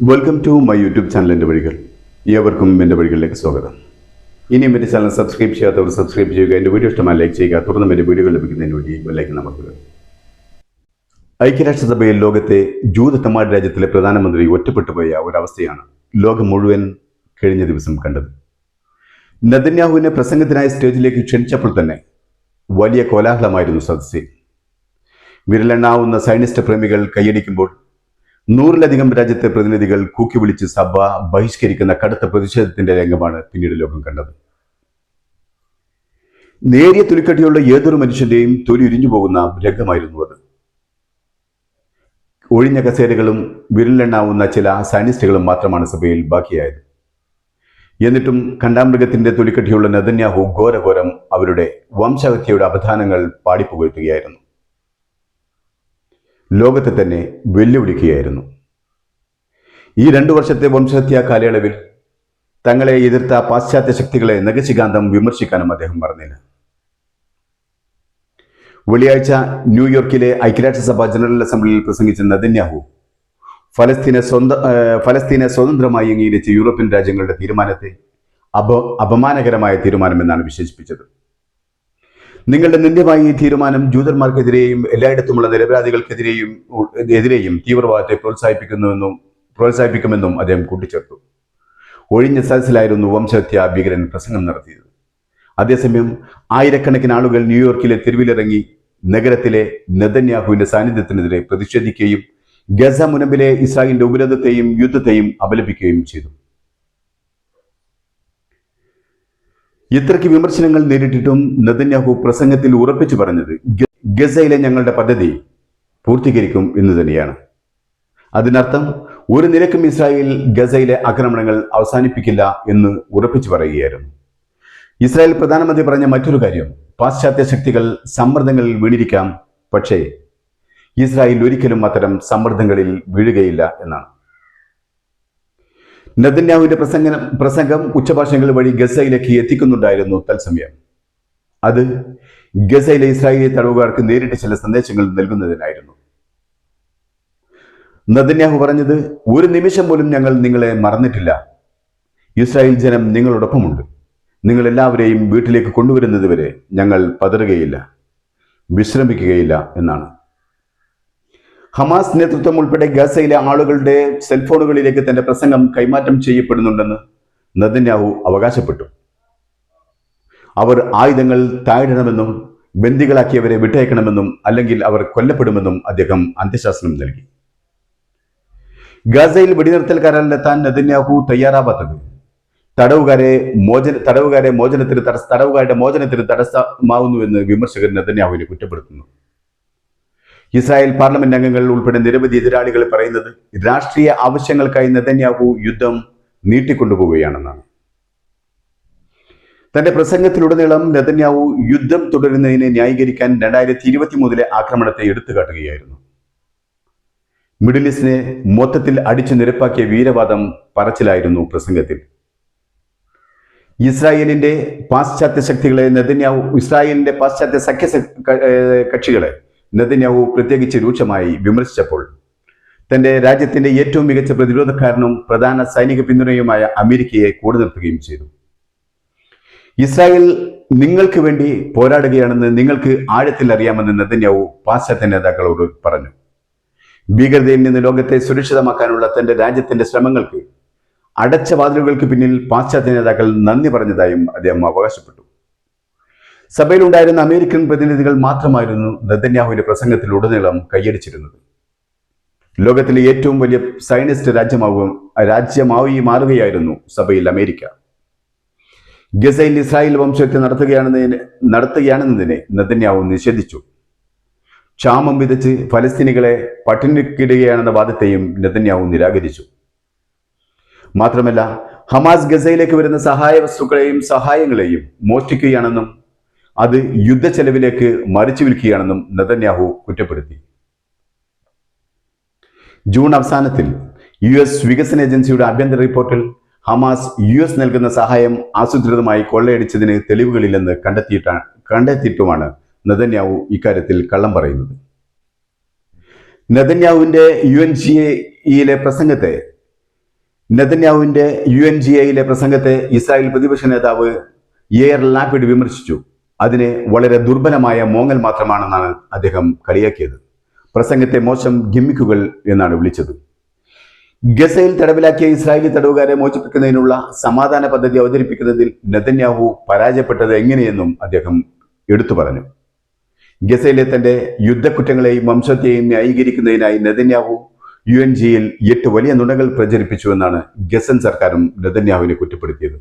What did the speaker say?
Welcome to my YouTube channel എന്റെ വഴികൾ. ഏവർക്കും എന്റെ വഴികളിലേക്ക് സ്വാഗതം. ഇനിയും എന്റെ ചാനൽ സബ്സ്ക്രൈബ് ചെയ്യാത്തവർ സബ്സ്ക്രൈബ് ചെയ്യുക എന്റെ വീഡിയോ ഇഷ്ടമായി ലൈക്ക് ചെയ്യുക തുടർന്ന് എന്റെ വീഡിയോകൾ ലഭിക്കുന്നതിന് വേണ്ടി ലൈക്ക് നമുക്ക് ഐക്യരാഷ്ട്രസഭയിൽ ലോകത്തെ ജൂതത്തമാട് രാജ്യത്തിലെ പ്രധാനമന്ത്രി ഒറ്റപ്പെട്ടു പോയ ഒരവസ്ഥയാണ് ലോകം മുഴുവൻ കഴിഞ്ഞ ദിവസം കണ്ടത്. നദന്യാഹുവിനെ പ്രസംഗത്തിനായി സ്റ്റേജിലേക്ക് ക്ഷണിച്ചപ്പോൾ തന്നെ വലിയ കോലാഹലമായിരുന്നു സദസ്സിൽ. വിരലെണ്ണാവുന്ന സൈനിസ്റ്റ് പ്രേമികൾ കൈയടിക്കുമ്പോൾ നൂറിലധികം രാജ്യത്തെ പ്രതിനിധികൾ കൂക്കി വിളിച്ച് സഭ ബഹിഷ്കരിക്കുന്ന കടുത്ത പ്രതിഷേധത്തിന്റെ രംഗമാണ് പിന്നീട് ലോകം കണ്ടത്. നേരിയ തുലിക്കട്ടിയുള്ള ഏതൊരു മനുഷ്യന്റെയും തൊലി ഉരിഞ്ഞു പോകുന്ന രംഗമായിരുന്നു അത്. ഒഴിഞ്ഞ കസേരകളും വിരലെണ്ണാവുന്ന ചില സയനിസ്റ്റുകളും മാത്രമാണ് സഭയിൽ ബാക്കിയായത്. എന്നിട്ടും കണ്ടാമൃഗത്തിന്റെ തൊലിക്കട്ടിയുള്ള നെതന്യാഹു ഘോരഘോരം അവരുടെ വംശഹത്യയുടെ അപധാനങ്ങൾ പാടിപ്പുകഴ്ത്തുകയായിരുന്നു. ലോകത്തെ തന്നെ വെല്ലുവിളിക്കുകയായിരുന്നു. ഈ രണ്ടു വർഷത്തെ വംശഹത്യാ കാലയളവിൽ തങ്ങളെ എതിർത്ത പാശ്ചാത്യ ശക്തികളെ നഗശികാന്തം വിമർശിക്കാനും അദ്ദേഹം പറഞ്ഞില്ല വെള്ളിയാഴ്ച ന്യൂയോർക്കിലെ ഐക്യരാഷ്ട്രസഭ ജനറൽ അസംബ്ലിയിൽ പ്രസംഗിച്ച നദന്യാഹു ഫലസ്തീനെ സ്വന്ത ഫലസ്തീനെ സ്വതന്ത്രമായി അംഗീകരിച്ച യൂറോപ്യൻ രാജ്യങ്ങളുടെ തീരുമാനത്തെ അപ അപമാനകരമായ തീരുമാനമെന്നാണ് വിശേഷിപ്പിച്ചത്. നിങ്ങളുടെ നിന്ദ്യമായ ഈ തീരുമാനം ജൂതന്മാർക്കെതിരെയും എല്ലായിടത്തുമുള്ള നിരപരാധികൾക്കെതിരെയും എതിരെയും തീവ്രവാദത്തെ പ്രോത്സാഹിപ്പിക്കുന്നുവെന്നും പ്രോത്സാഹിപ്പിക്കുമെന്നും അദ്ദേഹം കൂട്ടിച്ചേർത്തു. ഒഴിഞ്ഞ സദസ്സിലായിരുന്നു വംശഹത്യ ഭീകരൻ പ്രസംഗം നടത്തിയത്. അതേസമയം ആയിരക്കണക്കിന് ആളുകൾ ന്യൂയോർക്കിലെ തെരുവിലിറങ്ങി നഗരത്തിലെ നെതന്യാഹുവിന്റെ സാന്നിധ്യത്തിനെതിരെ പ്രതിഷേധിക്കുകയും ഗസ മുനമ്പിലെ ഇസ്രായേലിന്റെ ഉപരോധത്തെയും യുദ്ധത്തെയും അപലപിക്കുകയും ചെയ്തു. ഇത്രയ്ക്ക് വിമർശനങ്ങൾ നേരിട്ടിട്ടും നെതന്യാഹു പ്രസംഗത്തിൽ ഉറപ്പിച്ചു പറഞ്ഞത് ഗസയിലെ ഞങ്ങളുടെ പദ്ധതി പൂർത്തീകരിക്കും എന്ന് തന്നെയാണ്. അതിനർത്ഥം ഒരു നിരക്കും ഇസ്രായേൽ ഗസയിലെ ആക്രമണങ്ങൾ അവസാനിപ്പിക്കില്ല എന്ന് ഉറപ്പിച്ചു പറയുകയായിരുന്നു. ഇസ്രായേൽ പ്രധാനമന്ത്രി പറഞ്ഞ മറ്റൊരു കാര്യം പാശ്ചാത്യ ശക്തികൾ സമ്മർദ്ദങ്ങളിൽ വീണിരിക്കാം പക്ഷേ ഇസ്രായേൽ ഒരിക്കലും അത്തരം സമ്മർദ്ദങ്ങളിൽ വീഴുകയില്ല എന്നാണ്. നെതന്യാഹുവിന്റെ പ്രസംഗം പ്രസംഗം ഉച്ചഭാഷകൾ വഴി ഗസയിലേക്ക് എത്തിക്കുന്നുണ്ടായിരുന്നു തത്സമയം. അത് ഗസയിലെ ഇസ്രായേലി തടവുകാർക്ക് നേരിട്ട് ചില സന്ദേശങ്ങൾ നൽകുന്നതിനായിരുന്നു. നദന്യാഹു പറഞ്ഞത് ഒരു നിമിഷം പോലും ഞങ്ങൾ നിങ്ങളെ മറന്നിട്ടില്ല. ഇസ്രായേൽ ജനം നിങ്ങളോടൊപ്പമുണ്ട്. നിങ്ങൾ എല്ലാവരെയും വീട്ടിലേക്ക് കൊണ്ടുവരുന്നതുവരെ ഞങ്ങൾ പതറുകയില്ല വിശ്രമിക്കുകയില്ല എന്നാണ്. ഹമാസ് നേതൃത്വം ഉൾപ്പെടെ ഗസയിലെ ആളുകളുടെ സെൽഫോണുകളിലേക്ക് തന്റെ പ്രസംഗം കൈമാറ്റം ചെയ്യപ്പെടുന്നുണ്ടെന്ന് നദന്യാഹു അവകാശപ്പെട്ടു. അവർ ആയുധങ്ങൾ താഴണമെന്നും ബന്ദികളാക്കിയവരെ വിട്ടയക്കണമെന്നും അല്ലെങ്കിൽ അവർ കൊല്ലപ്പെടുമെന്നും അദ്ദേഹം അന്ത്യശാസനം നൽകി. ഗസയിൽ വെടിനിർത്തൽ കരാറിലെത്താൻ നദന്യാഹു തയ്യാറാവാത്തത്. തടവുകാരെ മോചന തടവുകാരെ മോചനത്തിന് തടസ്സ തടവുകാരുടെ മോചനത്തിന് തടസ്സമാവുന്നുവെന്ന് വിമർശകർ നെതന്യാഹുവിനെ കുറ്റപ്പെടുത്തുന്നു. ഇസ്രായേൽ പാർലമെന്റ് അംഗങ്ങൾ ഉൾപ്പെടെ നിരവധി എതിരാളികൾ പറയുന്നത് രാഷ്ട്രീയ ആവശ്യങ്ങൾക്കായി നെതന്യാഹു യുദ്ധം നീട്ടിക്കൊണ്ടുപോവുകയാണെന്നാണ്. തന്റെ പ്രസംഗത്തിലുടനീളം നെതന്യാഹു യുദ്ധം തുടരുന്നതിനെ ന്യായീകരിക്കാൻ രണ്ടായിരത്തി ഇരുപത്തി മൂന്നിലെ ആക്രമണത്തെ എടുത്തുകാട്ടുകയായിരുന്നു. മിഡിൽ ഈസ്റ്റിനെ മൊത്തത്തിൽ അടിച്ചു നിരപ്പാക്കിയ വീരവാദം പറച്ചിലായിരുന്നു പ്രസംഗത്തിൽ. ഇസ്രായേലിന്റെ പാശ്ചാത്യ ശക്തികളെ നെതന്യാവു ഇസ്രായേലിന്റെ പാശ്ചാത്യ സഖ്യ കക്ഷികളെ നെതന്യാഹു പ്രത്യേകിച്ച് രൂക്ഷമായി വിമർശിച്ചപ്പോൾ തന്റെ രാജ്യത്തിന്റെ ഏറ്റവും മികച്ച പ്രതിരോധക്കാരനും പ്രധാന സൈനിക പിന്തുണയുമായ അമേരിക്കയെ കൂടെ നിർത്തുകയും ചെയ്തു. ഇസ്രായേൽ നിങ്ങൾക്ക് വേണ്ടി പോരാടുകയാണെന്ന് നിങ്ങൾക്ക് ആഴത്തിൽ അറിയാമെന്ന് നെതന്യാവു പാശ്ചാത്യ നേതാക്കളോട് പറഞ്ഞു. ഭീകരതയിൽ നിന്ന് ലോകത്തെ സുരക്ഷിതമാക്കാനുള്ള തന്റെ രാജ്യത്തിന്റെ ശ്രമങ്ങൾക്ക് അടച്ച വാതിലുകൾക്ക് പിന്നിൽ പാശ്ചാത്യ നേതാക്കൾ നന്ദി പറഞ്ഞതായും അദ്ദേഹം അവകാശപ്പെട്ടു. സഭയിലുണ്ടായിരുന്ന അമേരിക്കൻ പ്രതിനിധികൾ മാത്രമായിരുന്നു നെതന്യാഹുവിന്റെ പ്രസംഗത്തിൽ ഉടനീളം കൈയടിച്ചിരുന്നത്. ലോകത്തിലെ ഏറ്റവും വലിയ സയനിസ്റ്റ് രാജ്യമാവും രാജ്യമായി മാറുകയായിരുന്നു സഭയിൽ അമേരിക്ക. ഗസയിൽ ഇസ്രായേൽ വംശത്തെ നടത്തുകയാണെന്നതിന് നടത്തുകയാണെന്നതിനെ നെതന്യാവു നിഷേധിച്ചു. ക്ഷാമം വിതച്ച് ഫലസ്തീനികളെ പട്ടിണിക്കിടുകയാണെന്ന വാദത്തെയും നെതന്യാവു നിരാകരിച്ചു. മാത്രമല്ല ഹമാസ് ഗസയിലേക്ക് വരുന്ന സഹായ വസ്തുക്കളെയും സഹായങ്ങളെയും മോഷ്ടിക്കുകയാണെന്നും അത് യുദ്ധ ചെലവിലേക്ക് മറിച്ചു വിൽക്കുകയാണെന്നും നെതന്യാഹു കുറ്റപ്പെടുത്തി. ജൂൺ അവസാനത്തിൽ യു എസ് വികസന ഏജൻസിയുടെ ആഭ്യന്തര റിപ്പോർട്ടിൽ ഹമാസ് യു എസ് നൽകുന്ന സഹായം ആസൂത്രിതമായി കൊള്ളയടിച്ചതിന് തെളിവുകളില്ലെന്ന് കണ്ടെത്തിയിട്ടാണ് കണ്ടെത്തിയിട്ടുമാണ് നെതന്യാഹു ഇക്കാര്യത്തിൽ കള്ളം പറയുന്നത്. നെതന്യാഹുവിന്റെ യു എൻ ജി എയിലെ പ്രസംഗത്തെ നെതന്യാഹുവിന്റെ യു എൻ ജി എയിലെ പ്രസംഗത്തെ ഇസ്രായേൽ പ്രതിപക്ഷ നേതാവ് എയർ ലാപ്പിഡ് വിമർശിച്ചു. അതിനെ വളരെ ദുർബലമായ മോങ്ങൽ മാത്രമാണെന്നാണ് അദ്ദേഹം കളിയാക്കിയത്. പ്രസംഗത്തെ മോശം ഗിമ്മിക്കുകൾ എന്നാണ് വിളിച്ചത്. ഗസയിൽ തടവിലാക്കിയ ഇസ്രായേലി തടവുകാരെ മോചിപ്പിക്കുന്നതിനുള്ള സമാധാന പദ്ധതി അവതരിപ്പിക്കുന്നതിൽ നെതന്യാഹു പരാജയപ്പെട്ടത് എങ്ങനെയെന്നും അദ്ദേഹം എടുത്തു പറഞ്ഞു. ഗസയിലെ തന്റെ യുദ്ധക്കുറ്റങ്ങളെയും വംശത്തെയും ന്യായീകരിക്കുന്നതിനായി നെതന്യാഹു യു എൻ ജിയിൽ എട്ട് വലിയ നുണകൾ പ്രചരിപ്പിച്ചുവെന്നാണ് ഗസൻ സർക്കാരും നെതന്യാഹുവിനെ കുറ്റപ്പെടുത്തിയത്.